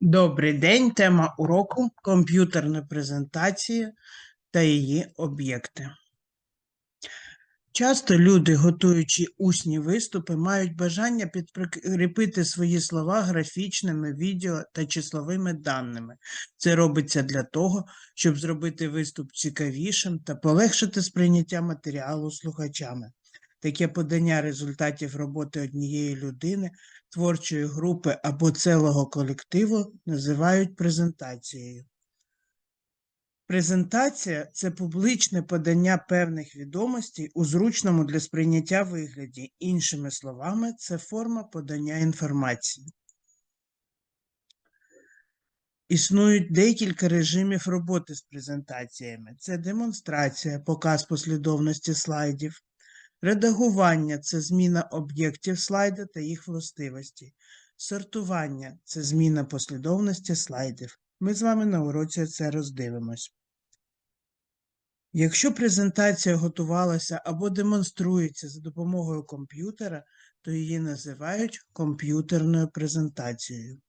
Добрий день. Тема уроку комп'ютерна презентація та її об'єкти. Часто люди, готуючи усні виступи, мають бажання підкріпити свої слова графічними, відео та числовими даними. Це робиться для того, щоб зробити виступ цікавішим та полегшити сприйняття матеріалу слухачами. Таке подання результатів роботи однієї людини, творчої групи або цілого колективу називають презентацією. Презентація це публічне подання певних відомостей у зручному для сприйняття вигляді. Іншими словами, це форма подання інформації. Існують декілька режимів роботи з презентаціями: це демонстрація, показ послідовності слайдів, редагування це зміна об'єктів слайда та їх властивостей, сортування це зміна послідовності слайдів. Ми з вами на уроці це роздивимось. Якщо презентація готувалася або демонструється за допомогою комп'ютера, то її називають комп'ютерною презентацією.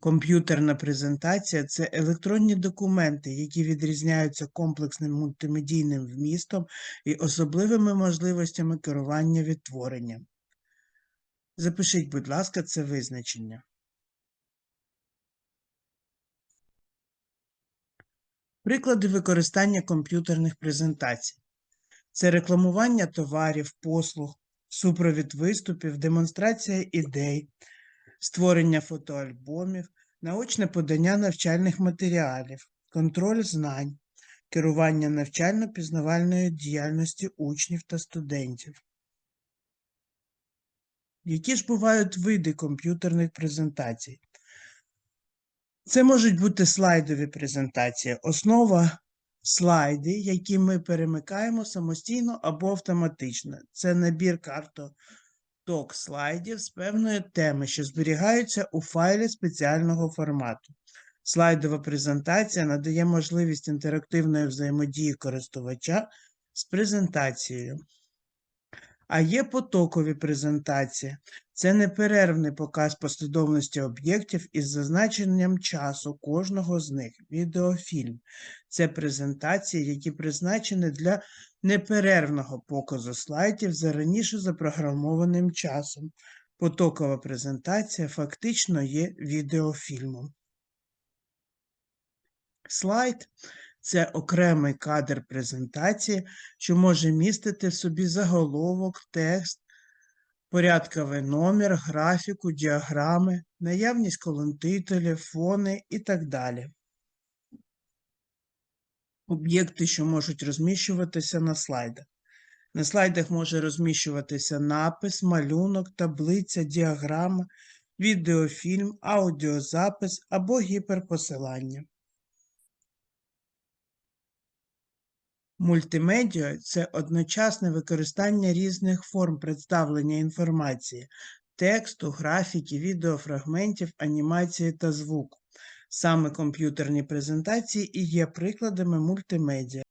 Комп'ютерна презентація це електронні документи, які відрізняються комплексним мультимедійним вмістом і особливими можливостями керування відтворенням. Запишіть, будь ласка, це визначення. Приклади використання комп'ютерних презентацій. Це рекламування товарів, послуг, супровід виступів, демонстрація ідей, створення фотоальбомів, наочне подання навчальних матеріалів, контроль знань, керування навчально-пізнавальної діяльності учнів та студентів. Які ж бувають види комп'ютерних презентацій? Це можуть бути слайдові презентації, основа слайди, які ми перемикаємо самостійно або автоматично. Це набір картоток слайдів з певної теми, що зберігаються у файлі спеціального формату. Слайдова презентація надає можливість інтерактивної взаємодії користувача з презентацією. А є потокові презентації. Це неперервний показ послідовності об'єктів із зазначенням часу кожного з них. Відеофільм. Це презентації, які призначені для неперервного показу слайдів за раніше запрограмованим часом. Потокова презентація фактично є відеофільмом. Слайд це окремий кадр презентації, що може містити в собі заголовок, текст, порядковий номер, графіку, діаграми, наявність колон титулів, фони і так далі. Об'єкти, що можуть розміщуватися на слайдах. На слайдах може розміщуватися напис, малюнок, таблиця, діаграма, відеофільм, аудіозапис або гіперпосилання. Мультимедіа це одночасне використання різних форм представлення інформації, тексту, графіки, відеофрагментів, анімації та звуку. Саме комп'ютерні презентації і є прикладами мультимедіа.